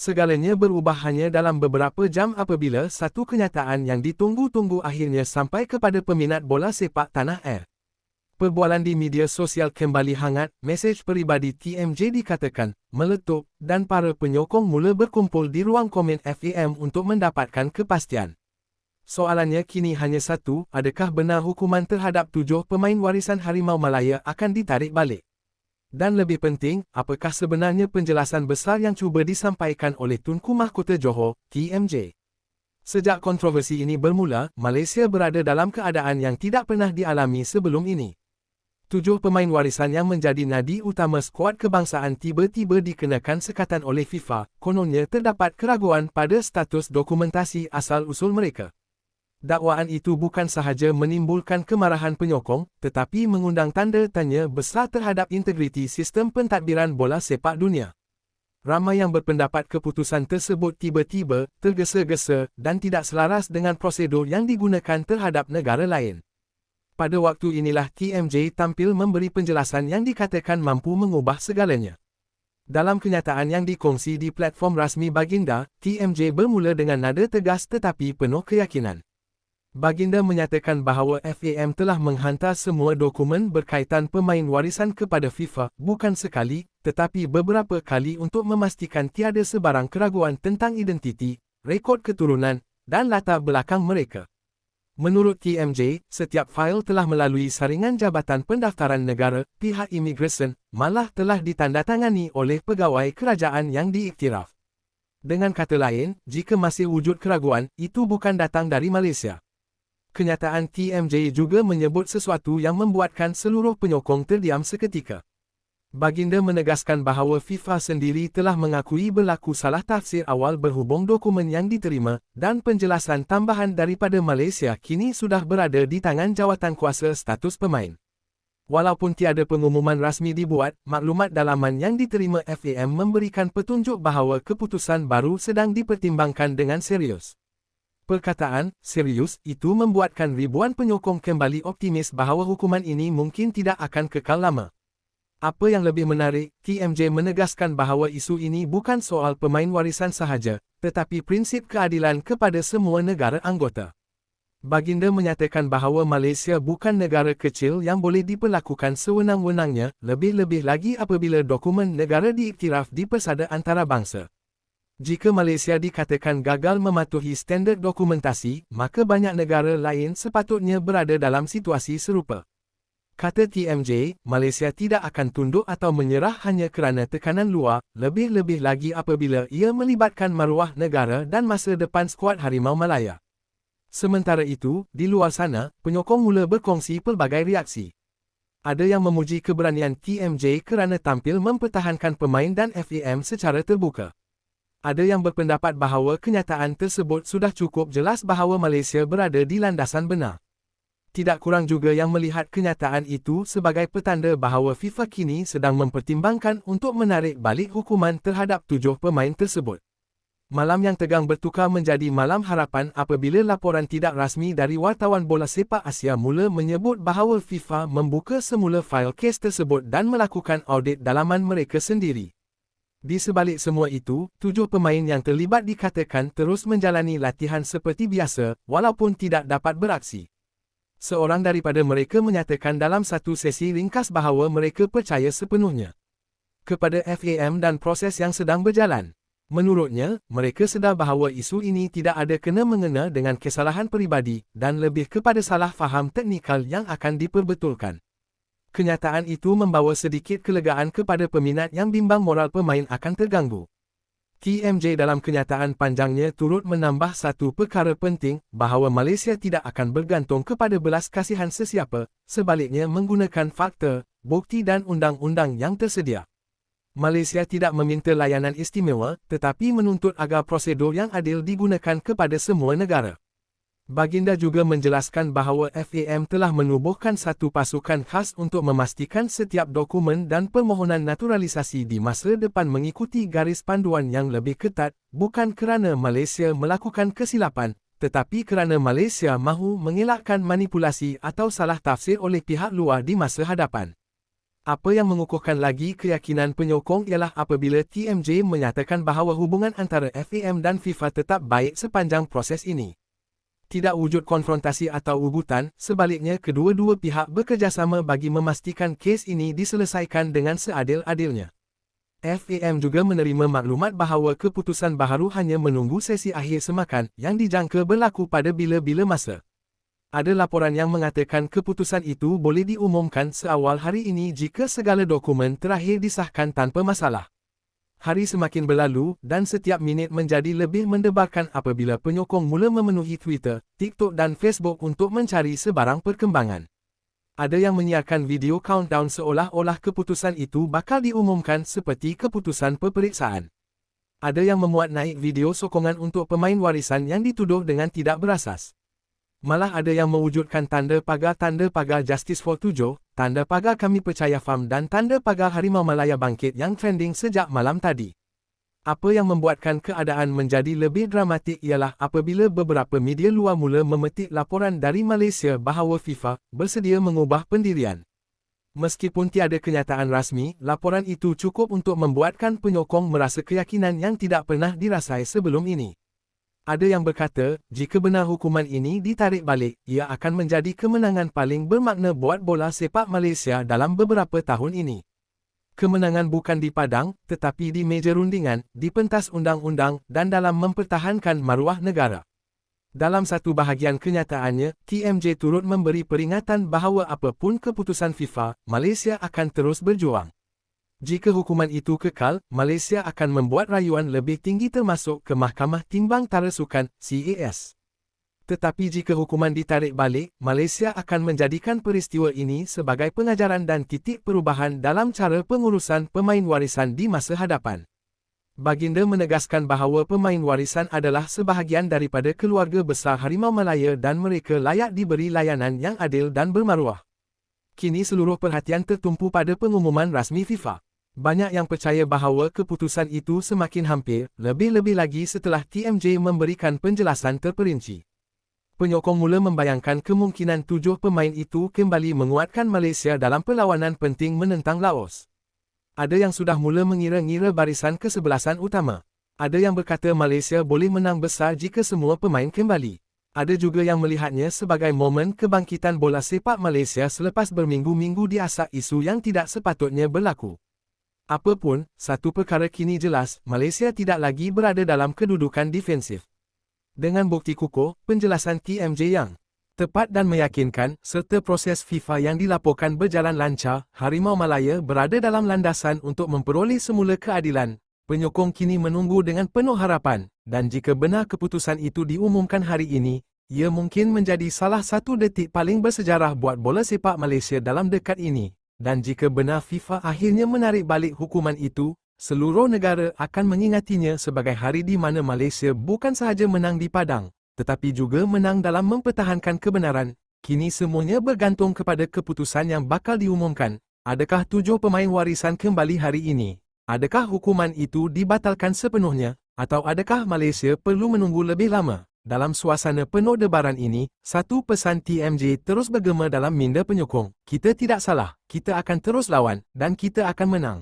Segalanya berubah hanya dalam beberapa jam apabila satu kenyataan yang ditunggu-tunggu akhirnya sampai kepada peminat bola sepak tanah air. Perbualan di media sosial kembali hangat, mesej peribadi TMJ dikatakan meletup dan para penyokong mula berkumpul di ruang komen FAM untuk mendapatkan kepastian. Soalannya kini hanya satu, adakah benar hukuman terhadap tujuh pemain warisan Harimau Malaya akan ditarik balik? Dan lebih penting, apakah sebenarnya penjelasan besar yang cuba disampaikan oleh Tunku Mahkota Johor, TMJ? Sejak kontroversi ini bermula, Malaysia berada dalam keadaan yang tidak pernah dialami sebelum ini. Tujuh pemain warisan yang menjadi nadi utama skuad kebangsaan tiba-tiba dikenakan sekatan oleh FIFA, kononnya terdapat keraguan pada status dokumentasi asal-usul mereka. Dakwaan itu bukan sahaja menimbulkan kemarahan penyokong, tetapi mengundang tanda tanya besar terhadap integriti sistem pentadbiran bola sepak dunia. Ramai yang berpendapat keputusan tersebut tiba-tiba, tergesa-gesa dan tidak selaras dengan prosedur yang digunakan terhadap negara lain. Pada waktu inilah TMJ tampil memberi penjelasan yang dikatakan mampu mengubah segalanya. Dalam kenyataan yang dikongsi di platform rasmi Baginda, TMJ bermula dengan nada tegas tetapi penuh keyakinan. Baginda menyatakan bahawa FAM telah menghantar semua dokumen berkaitan pemain warisan kepada FIFA bukan sekali, tetapi beberapa kali untuk memastikan tiada sebarang keraguan tentang identiti, rekod keturunan, dan latar belakang mereka. Menurut TMJ, setiap fail telah melalui saringan Jabatan Pendaftaran Negara, pihak imigresen, malah telah ditandatangani oleh pegawai kerajaan yang diiktiraf. Dengan kata lain, jika masih wujud keraguan, itu bukan datang dari Malaysia. Kenyataan TMJ juga menyebut sesuatu yang membuatkan seluruh penyokong terdiam seketika. Baginda menegaskan bahawa FIFA sendiri telah mengakui berlaku salah tafsir awal berhubung dokumen yang diterima dan penjelasan tambahan daripada Malaysia kini sudah berada di tangan jawatan kuasa status pemain. Walaupun tiada pengumuman rasmi dibuat, maklumat dalaman yang diterima FAM memberikan petunjuk bahawa keputusan baru sedang dipertimbangkan dengan serius. Perkataan, serius, itu membuatkan ribuan penyokong kembali optimis bahawa hukuman ini mungkin tidak akan kekal lama. Apa yang lebih menarik, TMJ menegaskan bahawa isu ini bukan soal pemain warisan sahaja, tetapi prinsip keadilan kepada semua negara anggota. Baginda menyatakan bahawa Malaysia bukan negara kecil yang boleh diperlakukan sewenang-wenangnya, lebih-lebih lagi apabila dokumen negara diiktiraf di persada antarabangsa. Jika Malaysia dikatakan gagal mematuhi standard dokumentasi, maka banyak negara lain sepatutnya berada dalam situasi serupa. Kata TMJ, Malaysia tidak akan tunduk atau menyerah hanya kerana tekanan luar, lebih-lebih lagi apabila ia melibatkan maruah negara dan masa depan skuad Harimau Malaya. Sementara itu, di luar sana, penyokong mula berkongsi pelbagai reaksi. Ada yang memuji keberanian TMJ kerana tampil mempertahankan pemain dan FAM secara terbuka. Ada yang berpendapat bahawa kenyataan tersebut sudah cukup jelas bahawa Malaysia berada di landasan benar. Tidak kurang juga yang melihat kenyataan itu sebagai petanda bahawa FIFA kini sedang mempertimbangkan untuk menarik balik hukuman terhadap tujuh pemain tersebut. Malam yang tegang bertukar menjadi malam harapan apabila laporan tidak rasmi dari wartawan bola sepak Asia mula menyebut bahawa FIFA membuka semula fail kes tersebut dan melakukan audit dalaman mereka sendiri. Di sebalik semua itu, tujuh pemain yang terlibat dikatakan terus menjalani latihan seperti biasa, walaupun tidak dapat beraksi. Seorang daripada mereka menyatakan dalam satu sesi ringkas bahawa mereka percaya sepenuhnya kepada FAM dan proses yang sedang berjalan. Menurutnya, mereka sedar bahawa isu ini tidak ada kena-mengena dengan kesalahan peribadi dan lebih kepada salah faham teknikal yang akan diperbetulkan. Kenyataan itu membawa sedikit kelegaan kepada peminat yang bimbang moral pemain akan terganggu. TMJ dalam kenyataan panjangnya turut menambah satu perkara penting bahawa Malaysia tidak akan bergantung kepada belas kasihan sesiapa, sebaliknya menggunakan fakta, bukti dan undang-undang yang tersedia. Malaysia tidak meminta layanan istimewa tetapi menuntut agar prosedur yang adil digunakan kepada semua negara. Baginda juga menjelaskan bahawa FAM telah menubuhkan satu pasukan khas untuk memastikan setiap dokumen dan permohonan naturalisasi di masa depan mengikuti garis panduan yang lebih ketat, bukan kerana Malaysia melakukan kesilapan, tetapi kerana Malaysia mahu mengelakkan manipulasi atau salah tafsir oleh pihak luar di masa hadapan. Apa yang mengukuhkan lagi keyakinan penyokong ialah apabila TMJ menyatakan bahawa hubungan antara FAM dan FIFA tetap baik sepanjang proses ini. Tidak wujud konfrontasi atau ubutan, sebaliknya kedua-dua pihak bekerjasama bagi memastikan kes ini diselesaikan dengan seadil-adilnya. FAM juga menerima maklumat bahawa keputusan baharu hanya menunggu sesi akhir semakan yang dijangka berlaku pada bila-bila masa. Ada laporan yang mengatakan keputusan itu boleh diumumkan seawal hari ini jika segala dokumen terakhir disahkan tanpa masalah. Hari semakin berlalu dan setiap minit menjadi lebih mendebarkan apabila penyokong mula memenuhi Twitter, TikTok dan Facebook untuk mencari sebarang perkembangan. Ada yang menyiarkan video countdown seolah-olah keputusan itu bakal diumumkan seperti keputusan peperiksaan. Ada yang memuat naik video sokongan untuk pemain warisan yang dituduh dengan tidak berasas. Malah ada yang mewujudkan tanda pagar tanda pagar Justice for Tujuh, tanda pagar Kami Percaya Farm dan tanda pagar Harimau Malaya Bangkit yang trending sejak malam tadi. Apa yang membuatkan keadaan menjadi lebih dramatik ialah apabila beberapa media luar mula memetik laporan dari Malaysia bahawa FIFA bersedia mengubah pendirian. Meskipun tiada kenyataan rasmi, laporan itu cukup untuk membuatkan penyokong merasa keyakinan yang tidak pernah dirasai sebelum ini. Ada yang berkata, jika benar hukuman ini ditarik balik, ia akan menjadi kemenangan paling bermakna buat bola sepak Malaysia dalam beberapa tahun ini. Kemenangan bukan di padang, tetapi di meja rundingan, di pentas undang-undang dan dalam mempertahankan maruah negara. Dalam satu bahagian kenyataannya, TMJ turut memberi peringatan bahawa apapun keputusan FIFA, Malaysia akan terus berjuang. Jika hukuman itu kekal, Malaysia akan membuat rayuan lebih tinggi termasuk ke Mahkamah Timbang Tara Sukan, CAS. Tetapi jika hukuman ditarik balik, Malaysia akan menjadikan peristiwa ini sebagai pengajaran dan titik perubahan dalam cara pengurusan pemain warisan di masa hadapan. Baginda menegaskan bahawa pemain warisan adalah sebahagian daripada keluarga besar Harimau Malaya dan mereka layak diberi layanan yang adil dan bermaruah. Kini seluruh perhatian tertumpu pada pengumuman rasmi FIFA. Banyak yang percaya bahawa keputusan itu semakin hampir, lebih-lebih lagi setelah TMJ memberikan penjelasan terperinci. Penyokong mula membayangkan kemungkinan tujuh pemain itu kembali menguatkan Malaysia dalam perlawanan penting menentang Laos. Ada yang sudah mula mengira-ngira barisan kesebelasan utama. Ada yang berkata Malaysia boleh menang besar jika semua pemain kembali. Ada juga yang melihatnya sebagai momen kebangkitan bola sepak Malaysia selepas berminggu-minggu diasak isu yang tidak sepatutnya berlaku. Apapun, satu perkara kini jelas, Malaysia tidak lagi berada dalam kedudukan defensif. Dengan bukti kukuh, penjelasan TMJ yang tepat dan meyakinkan, serta proses FIFA yang dilaporkan berjalan lancar, Harimau Malaya berada dalam landasan untuk memperoleh semula keadilan. Penyokong kini menunggu dengan penuh harapan, dan jika benar keputusan itu diumumkan hari ini, ia mungkin menjadi salah satu detik paling bersejarah buat bola sepak Malaysia dalam dekat ini. Dan jika benar FIFA akhirnya menarik balik hukuman itu, seluruh negara akan mengingatinya sebagai hari di mana Malaysia bukan sahaja menang di padang, tetapi juga menang dalam mempertahankan kebenaran. Kini semuanya bergantung kepada keputusan yang bakal diumumkan. Adakah tujuh pemain warisan kembali hari ini? Adakah hukuman itu dibatalkan sepenuhnya? Atau adakah Malaysia perlu menunggu lebih lama? Dalam suasana penuh debaran ini, satu pesan TMJ terus bergema dalam minda penyokong. Kita tidak salah, kita akan terus lawan, dan kita akan menang.